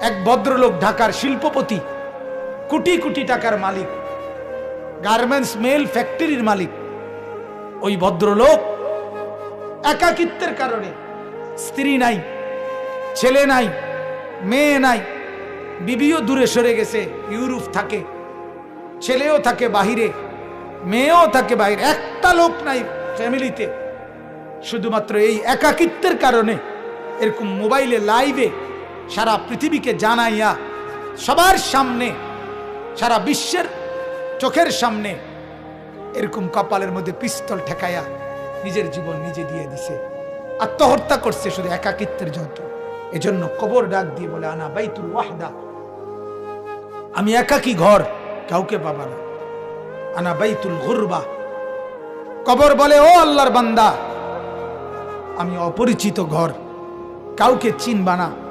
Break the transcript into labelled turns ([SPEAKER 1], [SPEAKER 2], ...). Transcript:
[SPEAKER 1] এক ভদ্রলোক ঢাকার শিল্পপতি, কোটি কোটি টাকার মালিক গার্মেন্টস মেল ফ্যাক্টরির মালিক। ওই ভদ্রলোক একাকিত্বের কারণে স্ত্রী নাই, ছেলে নাই, মেয়ে নাই, বিবিও দূরে সরে গেছে, ইউরোপ থাকে, ছেলেও থাকে বাহিরে, মেয়েও থাকে বাইরে, একটা লোক নাই ফ্যামিলিতে। শুধুমাত্র এই একাকিত্বের কারণে এরকম মোবাইলে, লাইভে সারা পৃথিবীকে জানাইয়া সবার সামনে, সারা বিশ্বের চোখের সামনে এরকম কপালের মধ্যে পিস্তল ঠেকাইয়া নিজের জীবন নিজে দিয়ে দিছে। আত্মহত্যা করছে শুধু একাকিত্বের যত। এজন্য কবর ডাক দিয়ে বলে, আনা বাইতুল ওয়াহদা। আমি একাকি ঘর, কাউকে পাবা না। আনা বাইতুল গুরবা। কবর বলে, ও আল্লাহর বান্দা, আমি অপরিচিত ঘর, কাউকে চিনবা না।